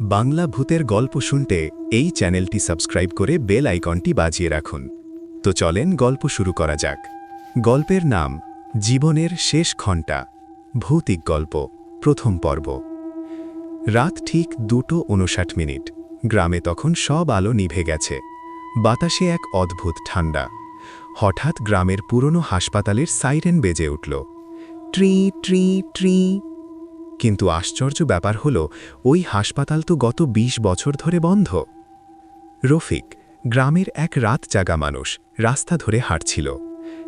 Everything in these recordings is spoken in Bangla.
বাংলা ভূতের গল্প শুনতে এই চ্যানেলটি সাবস্ক্রাইব করে বেল আইকনটি বাজিয়ে রাখুন। তো চলেন গল্প শুরু করা যাক। গল্পের নাম, জীবনের শেষ ঘণ্টা, ভৌতিক গল্প, প্রথম পর্ব। রাত ঠিক দুটো উনষাট মিনিট। গ্রামে তখন সব আলো নিভে গেছে। বাতাসে এক অদ্ভুত ঠান্ডা। হঠাৎ গ্রামের পুরনো হাসপাতালের সাইরেন বেজে উঠল। ট্রি ট্রি ট্রি কিন্তু আশ্চর্য ব্যাপার হল, ওই হাসপাতাল তো গত ২০ বছর ধরে বন্ধ। রফিক, গ্রামের এক রাত জাগা মানুষ, রাস্তা ধরে হাঁটছিল।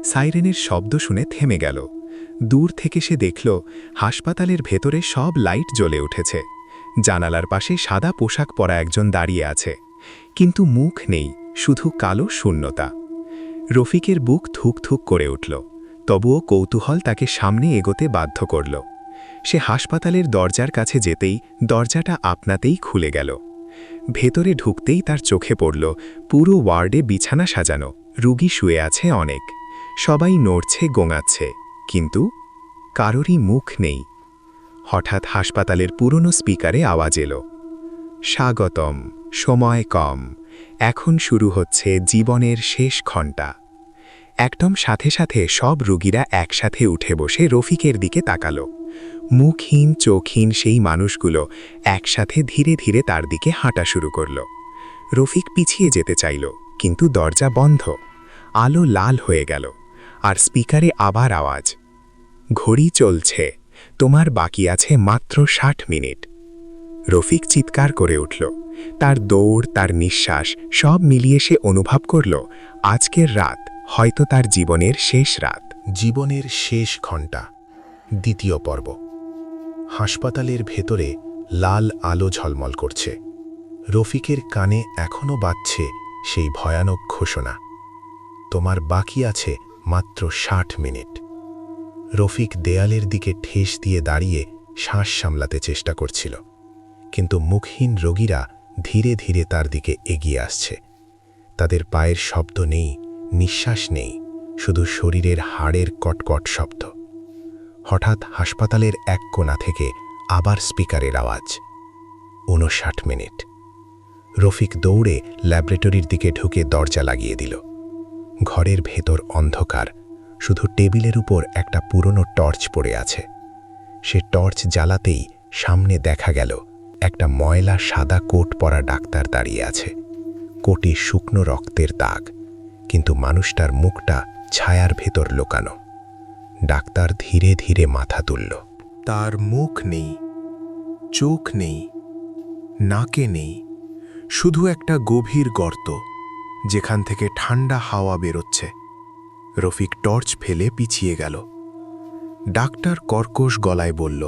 সাইরেনের শব্দ শুনে থেমে গেল। দূর থেকে সে দেখল, হাসপাতালের ভেতরে সব লাইট জ্বলে উঠেছে। জানালার পাশে সাদা পোশাক পরা একজন দাঁড়িয়ে আছে। কিন্তু মুখ নেই, শুধু কালো শূন্যতা। রফিকের বুক থুক থুক করে উঠল। তবুও কৌতূহল তাকে সামনে এগোতে বাধ্য করল। সে হাসপাতালের দরজার কাছে যেতেই দরজাটা আপনাতেই খুলে গেল। ভেতরে ঢুকতেই তার চোখে পড়ল পুরো ওয়ার্ডে বিছানা সাজানো, রুগী শুয়ে আছে অনেক। সবাই নড়ছে, গোঙাচ্ছে, কিন্তু কারোরই মুখ নেই। হঠাৎ হাসপাতালের পুরনো স্পিকারে আওয়াজ এলো। স্বাগতম, সময় কম, এখন শুরু হচ্ছে জীবনের শেষ ঘণ্টা। একদম সাথে সাথে সব রুগীরা একসাথে উঠে বসে রফিকের দিকে তাকালো। মুখহীন, চোখহীন সেই মানুষগুলো একসাথে ধীরে ধীরে তার দিকে হাঁটা শুরু করল। রফিক পিছিয়ে যেতে চাইল, কিন্তু দরজা বন্ধ। আলো লাল হয়ে গেল, আর স্পিকারে আবার আওয়াজ। ঘড়ি চলছে, তোমার বাকি আছে মাত্র ষাট মিনিট। রফিক চিৎকার করে উঠল। তার দৌড়, তার নিঃশ্বাস সব মিলিয়ে সে অনুভব করল, আজকের রাত হয়তো তার জীবনের শেষ রাত। জীবনের শেষ ঘণ্টা, দ্বিতীয় পর্ব। হাসপাতালের ভেতরে লাল আলো ঝলমল করছে। রফিকের কানে এখনও বাজছে সেই ভয়ানক ঘোষণা। তোমার বাকি আছে মাত্র ষাট মিনিট। রফিক দেয়ালের দিকে ঠেস দিয়ে দাঁড়িয়ে শ্বাস সামলাতে চেষ্টা করছিল। কিন্তু মুখহীন রোগীরা ধীরে ধীরে তার দিকে এগিয়ে আসছে। তাদের পায়ের শব্দ নেই, নিঃশ্বাস নেই, শুধু শরীরের হাড়ের কটকট শব্দ। হঠাৎ হাসপাতালের এক কোণা থেকে আবার স্পিকারের আওয়াজ। উনষাট মিনিট। রফিক দৌড়ে ল্যাবরেটরির দিকে ঢুকে দরজা লাগিয়ে দিল। ঘরের ভেতর অন্ধকার। শুধু টেবিলের উপর একটা পুরনো টর্চ পড়ে আছে। সে টর্চ জ্বালাতেই সামনে দেখা গেল একটা ময়লা সাদা কোট পরা ডাক্তার দাঁড়িয়ে আছে। কোটে শুকনো রক্তের দাগ। কিন্তু মানুষটার মুখটা ছায়ার ভেতর লোকানো। ডাক্তার ধীরে ধীরে মাথা তুলল। তার মুখ নেই, চোখ নেই, নাকে নেই, শুধু একটা গভীর গর্ত যেখান থেকে ঠান্ডা হাওয়া বেরোচ্ছে। রফিক টর্চ ফেলে পিছিয়ে গেল। ডাক্তার কর্কশ গলায় বলল,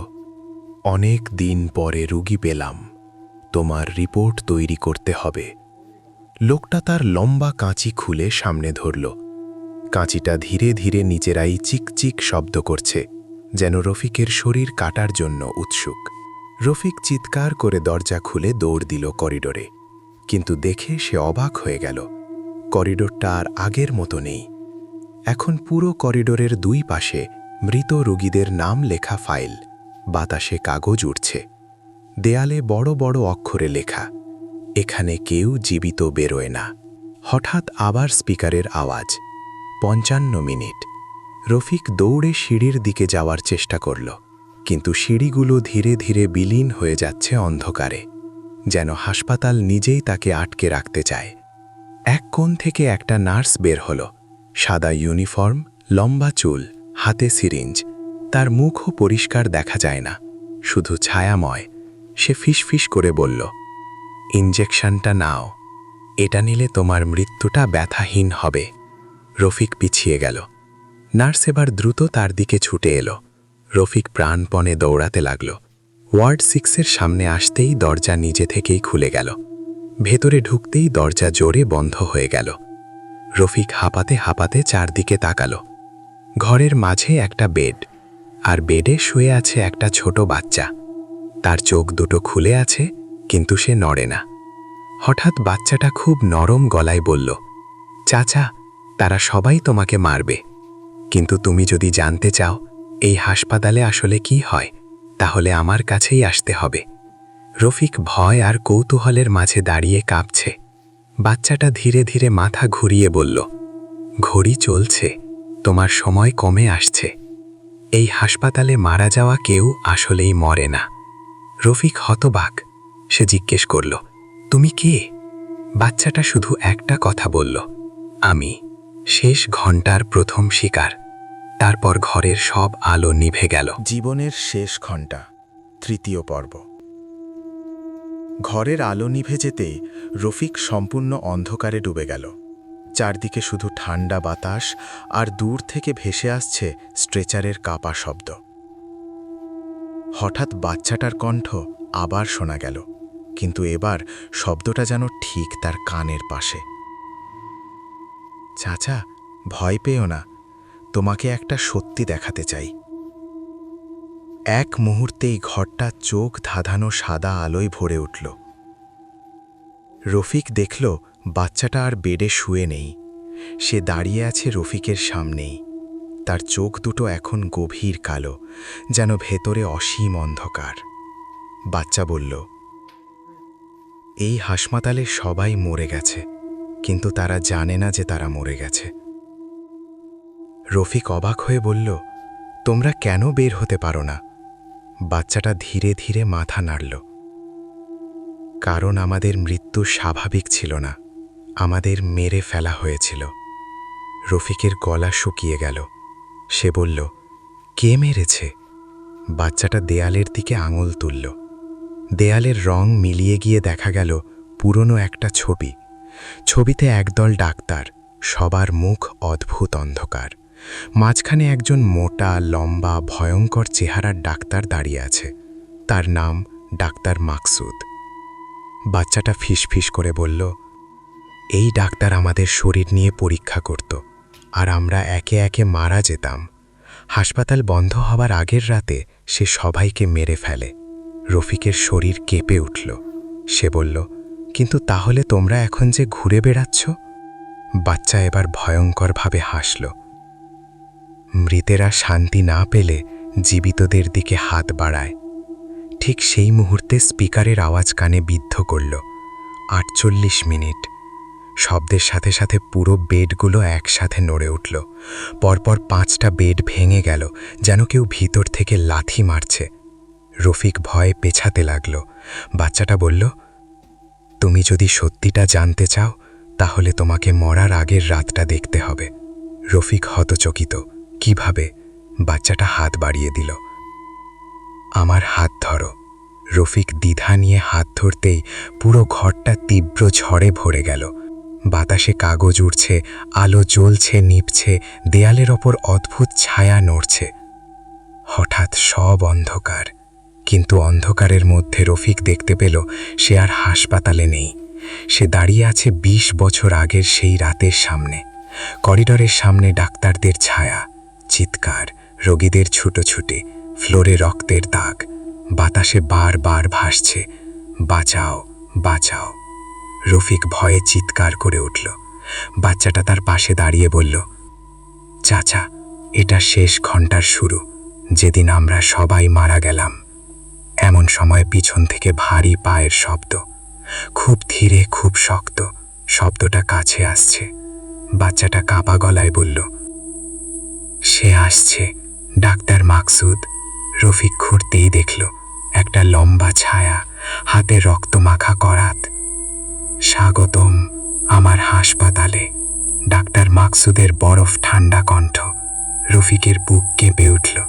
অনেক দিন পরে রুগী পেলাম। তোমার রিপোর্ট তৈরি করতে হবে। লোকটা তার লম্বা কাঁচি খুলে সামনে ধরল। কাঁচিটা ধীরে ধীরে নিজেরাই চিকচিক শব্দ করছে, যেন রফিকের শরীর কাটার জন্য উৎসুক। রফিক চিৎকার করে দরজা খুলে দৌড় দিল করিডোরে, কিন্তু দেখে সে অবাক হয়ে গেল। করিডোরটা আর আগের মতো নেই। এখন পুরো করিডোরের দুই পাশে মৃত রোগীদের নাম লেখা ফাইল, বাতাসে কাগজ উঠছে দেয়ালে বড় বড় অক্ষরে লেখা, এখানে কেউ জীবিত বেরোয় না। হঠাৎ আবার স্পিকারের আওয়াজ। পঞ্চান্ন মিনিট। রফিক দৌড়ে সিঁড়ির দিকে যাওয়ার চেষ্টা করল, কিন্তু সিঁড়িগুলো ধীরে ধীরে বিলীন হয়ে যাচ্ছে অন্ধকারে, যেন হাসপাতাল নিজেই তাকে আটকে রাখতে চায়। এক কোণ থেকে একটা নার্স বের হল, সাদা ইউনিফর্ম, লম্বা চুল, হাতে সিরিঞ্জ। তার মুখও পরিষ্কার দেখা যায় না, শুধু ছায়াময়। সে ফিসফিস করে বলল ইঞ্জেকশনটা নাও। এটা নিলে তোমার মৃত্যুটা ব্যথাহীন হবে। রফিক পিছিয়ে গেল। নার্স এবার দ্রুত তার দিকে ছুটে এলো। রফিক প্রাণপণে দৌড়াতে লাগল। ওয়ার্ড সিক্সের সামনে আসতেই দরজা নিজে থেকেই খুলে গেল। ভেতরে ঢুকতেই দরজা জোরে বন্ধ হয়ে গেল। রফিক হাঁপাতে হাঁপাতে চারদিকে তাকালো। ঘরের মাঝে একটা বেড, আর বেডে শুয়ে আছে একটা ছোট বাচ্চা। তার চোখ দুটো খুলে আছে, কিন্তু সে নড়ে না। হঠাৎ বাচ্চাটা খুব নরম গলায় বলল, চাচা তারা সবাই তোমাকে মারবে। কিন্তু তুমি যদি জানতে চাও, এই হাসপাতালে আসলে কি হয়, তাহলে আমার কাছেই আসতে হবে। রফিক ভয় আর কৌতূহলের মাঝে দাঁড়িয়ে কাঁপছে। বাচ্চাটা ধীরে ধীরে মাথা ঘুরিয়ে বলল, ঘড়ি চলছে, তোমার সময় কমে আসছে। এই হাসপাতালে মারা যাওয়া কেউ আসলেই মরে না। রফিক হতবাক। সে জিজ্ঞেস করল, তুমি কে? বাচ্চাটা শুধু একটা কথা বলল, আমি। শেষ ঘণ্টার প্রথম শিকার। তারপর ঘরের সব আলো নিভে গেল। জীবনের শেষ ঘণ্টা, তৃতীয় পর্ব। ঘরের আলো নিভে যেতে রফিক সম্পূর্ণ অন্ধকারে ডুবে গেল। চারদিকে শুধু ঠান্ডা বাতাস আর দূর থেকে ভেসে আসছে স্ট্রেচারের কাপা শব্দ। হঠাৎ বাচ্চাটার কণ্ঠ আবার শোনা গেল, কিন্তু এবার শব্দটা যেন ঠিক তার কানের পাশে। চাচা, ভয় পেও না। তোমাকে একটা সত্যি দেখাতে চাই। এক মুহূর্তেই ঘরটা চোখ ধাঁধানো সাদা আলোয় ভরে উঠল। রফিক দেখল, বাচ্চাটা আর বেডে শুয়ে নেই। সে দাঁড়িয়ে আছে রফিকের সামনেই। তার চোখ দুটো এখন গভীর কালো, যেন ভেতরে অসীম অন্ধকার। বাচ্চা বলল, এই হাসপাতালে সবাই মরে গেছে। কিন্তু তারা জানে না যে তারা মরে গেছে। রফিক অবাক হয়ে বলল, তোমরা কেন বের হতে পারো না? বাচ্চাটা ধীরে ধীরে মাথা নাড়ল। কারণ আমাদের মৃত্যু স্বাভাবিক ছিল না, আমাদের মেরে ফেলা হয়েছিল। রফিকের গলা শুকিয়ে গেল। সে বলল, কে মেরেছে? বাচ্চাটা দেয়ালের দিকে আঙুল তুলল। দেয়ালের রং মিলিয়ে গিয়ে দেখা গেল পুরনো একটা ছবি। ছবিতে একদল ডাক্তার, সবার মুখ অদ্ভুত অন্ধকার। মাঝখানে একজন মোটা, লম্বা, ভয়ঙ্কর চেহারার ডাক্তার দাঁড়িয়ে আছে। তার নাম ডাক্তার মাকসুদ। বাচ্চাটা ফিসফিস করে বলল, এই ডাক্তার আমাদের শরীর নিয়ে পরীক্ষা করত আর আমরা একে একে মারা যেতাম। হাসপাতাল বন্ধ হবার আগের রাতে সে সবাইকে মেরে ফেলে। রফিকের শরীর কেঁপে উঠল। সে বলল কিন্তু তাহলে তোমরা এখন যে ঘুরে বেড়াচ্ছ, বাচ্চা এবার ভয়ঙ্করভাবে হাসল। মৃতেরা শান্তি না পেলে জীবিতদের দিকে হাত বাড়ায়। ঠিক সেই মুহূর্তে স্পিকারের আওয়াজ কানে বিদ্ধ করল। আটচল্লিশ মিনিট। শব্দের সাথে সাথে পুরো বেডগুলো একসাথে নড়ে উঠল। পরপর পাঁচটা বেড ভেঙে গেল, যেন কেউ ভিতর থেকে লাথি মারছে। রফিক ভয়ে পেছাতে লাগল। বাচ্চাটা বলল তুমি যদি সত্যিটা জানতে চাও, তাহলে তোমাকে মরার আগের রাতটা দেখতে হবে। রফিক হতচকিত। কীভাবে? বাচ্চাটা হাত বাড়িয়ে দিল। আমার হাত ধরো। রফিক দ্বিধা নিয়ে হাত ধরতেই পুরো ঘরটা তীব্র ঝড়ে ভরে গেল। বাতাসে কাগজ উড়ছে, আলো জ্বলছে, নিপছে, দেয়ালের ওপর অদ্ভুত ছায়া নড়ছে। হঠাৎ সব অন্ধকার। কিন্তু অন্ধকারের মধ্যে রফিক দেখতে পেল সে আর হাসপাতালে নেই। সে দাঁড়িয়ে আছে ২০ বছর আগের সেই রাতের সামনে। করিডরের সামনে ডাক্তারদের ছায়া, চিৎকার, রোগীদের ছুটোছুটি, ফ্লোরে রক্তের দাগ, বাতাসে বারবার ভাসছে, বাঁচাও বাঁচাও। রফিক ভয়ে চিৎকার করে উঠল। বাচ্চাটা তার পাশে দাঁড়িয়ে বলল, চাচা, এটা শেষ ঘণ্টার শুরু। যেদিন আমরা সবাই মারা গেলাম। এমন সময় পিছন থেকে ভারী পায়ের শব্দ। খুব ধীরে, খুব শক্ত শব্দটা কাছে আসছে। বাচ্চাটা কাঁপা গলায় বলল, সে আসছে। ডাক্তার মাকসুদ রফিক ঘুরতেই দেখল একটা লম্বা ছায়া, হাতে রক্ত মাখা করাত। স্বাগতম আমার হাসপাতালে। ডাক্তার মাকসুদের বরফ ঠান্ডা কণ্ঠ রফিকের বুক কেঁপে উঠল।